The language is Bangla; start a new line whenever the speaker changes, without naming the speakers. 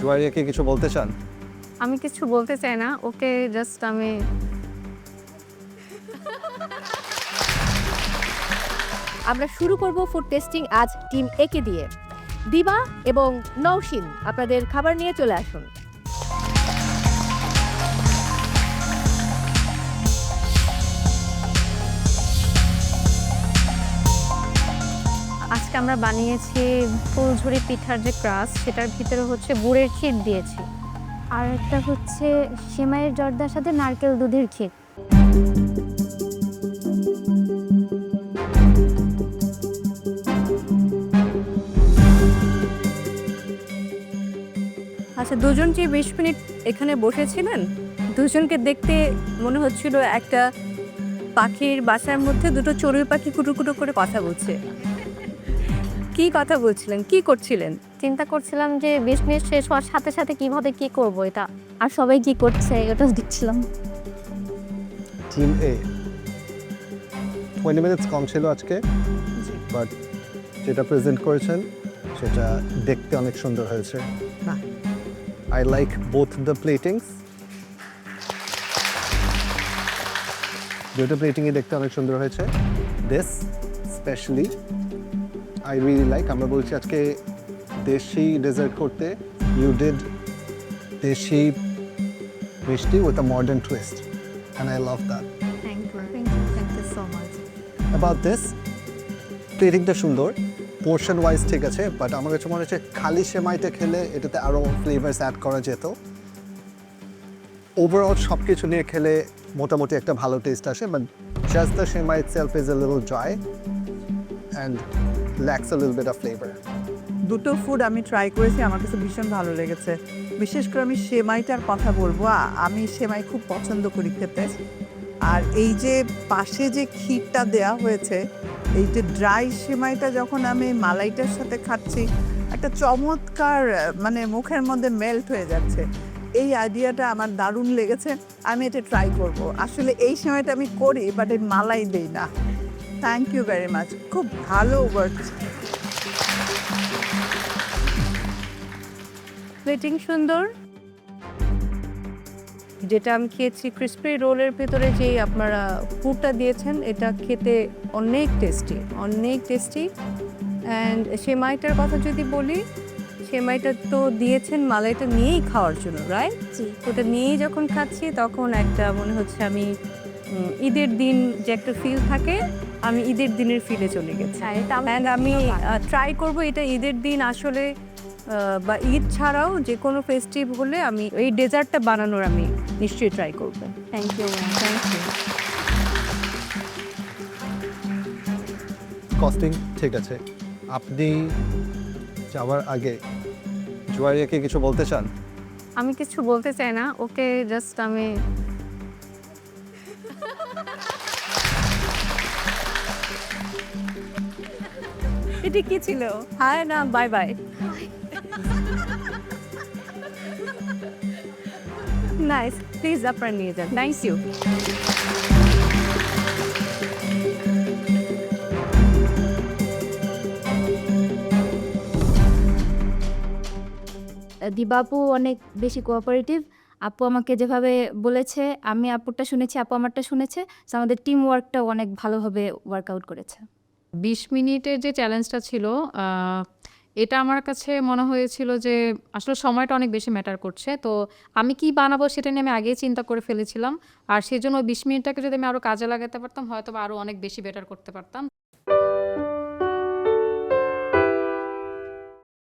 জুয়ারিয়াকে কিছু বলতে চান?
আমি কিছু বলতে চাই না ওকে জাস্ট আমি
আমরা শুরু করব ফুড টেস্টিং আজ টিম একে দিয়ে। দিবা এবং নৌশিন আপনাদের খাবার নিয়ে চলে আসুন।
আজকে আমরা বানিয়েছি ফুলঝুরি পিঠার যে ক্রাস সেটার ভিতরে হচ্ছে গুড়ের ক্ষীর দিয়েছি।
আর একটা হচ্ছে সেমাইয়ের জর্দার সাথে নারকেল দুধের ক্ষীর।
আচ্ছা দুজন যে বিশ মিনিট এখানে বসেছিলেন? দুজনকে দেখতে মনে হচ্ছিল একটা পাখির বাসার মধ্যে দুটো চড়ুই পাখি কুটু কুটু করে কথা বলছে। কি কথা বলছিলেন? কি করছিলেন?
চিন্তা করছিলাম যে বিশ মিনিট শেষ হওয়ার সাথে সাথে কীভাবে কি করব এটা?
আর সবাই কি করছে এটা দেখছিলাম।
টিম এ টোয়েন্টি মিনিটস কম ছিল আজকে বাট যেটা প্রেজেন্ট করেছেন সেটা দেখতে অনেক সুন্দর হয়েছে। I like both the platings দুটো প্লেটিংয়ে দেখতে অনেক সুন্দর হয়েছে। This specially I really like আমরা বলছি আজকে দেশি ডেজার্ট করতে you did desi mishti with a modern twist and I love that
thank you thank you thank you so much
about this প্লেটিংটা সুন্দর পোর্শন ওয়াইজ ঠিক আছে বাট আমার কাছে মনে হচ্ছে খালি সেমাইটা খেলে এটাতে আরও ফ্লেভার্স অ্যাড করা যেত। ওভারঅল সব কিছু নিয়ে খেলে মোটামুটি একটা ভালো টেস্ট আসে but just the semai self is a little dry and lacks a little bit of flavour
দুটো ফুড আমি ট্রাই করেছি, আমার কাছে ভীষণ ভালো লেগেছে। বিশেষ করে আমি সেমাইটার কথা বলব আমি সেমাই খুব পছন্দ করি খেতে। আর এই যে পাশে যে ক্ষীরটা দেয়া হয়েছে, এই যে ড্রাই সেমাইটা যখন আমি মালাইটার সাথে খাচ্ছি, একটা চমৎকার মানে মুখের মধ্যে মেল্ট হয়ে যাচ্ছে। এই আইডিয়াটা আমার দারুণ লেগেছে, আমি এটা ট্রাই করব। আসলে এই সময়টা আমি করি বাট এই মালাই দেই না। থ্যাংক ইউ ভেরি মাচ খুব ভালো ওয়ার্ক
প্লেটিং সুন্দর। যেটা আমি খেয়েছি ক্রিসপি রোলের ভেতরে যে আপনারা পুরটা দিয়েছেন এটা খেতে অনেক টেস্টি অনেক টেস্টি অ্যান্ড সেমাইটার কথা যদি বলি সেমাইটা তো দিয়েছেন মালাইটা নিয়েই খাওয়ার জন্য রাইট ওটা নিয়েই যখন খাচ্ছি তখন একটা মনে হচ্ছে আমি ঈদের দিন যে একটা ফিল থাকে আমি ঈদের দিনের ফিলে চলে গেছি।
হ্যাঁ
অ্যান্ড আমি ট্রাই করব এটা ঈদের দিন আসলে বা ঈদ ছাড়াও যে কোনো ফেস্টিভ হলে আমি এই ডেজার্টটা বানানোর আমি নিশ্চয়ই ট্রাই করব।
Thank you thank you
costing ঠিক আছে। আপনি যাওয়ার আগে জুয়ারিয়াকে কিছু বলতে চান?
আমি কিছু বলতে চাই না। ওকে জাস্ট আমি
এটা কি ছিল? হায় না বাই বাই নাইস প্লিজ আপনারা নিয়ে যান। থ্যাংক ইউ
দিবাপু অনেক বেশি কোঅপারেটিভ আপু আমাকে যেভাবে বলেছে, আমি আপুরটা শুনেছি, আপু আমারটা শুনেছে, So আমাদের টিম ওয়ার্কটাও অনেক ভালোভাবে ওয়ার্কআউট করেছে।
বিশ মিনিটের যে চ্যালেঞ্জটা ছিল এটা আমার কাছে মনে হয়েছিল যে আসলে সময়টা অনেক বেশি ম্যাটার করছে। তো আমি কি বানাবো সেটা নিয়ে আমি আগেই চিন্তা করে ফেলেছিলাম। আর সেজন্য বিশ মিনিটটাকে যদি আমি আরও কাজে লাগাতে পারতাম হয়তো আরও অনেক বেশি বেটার করতে পারতাম।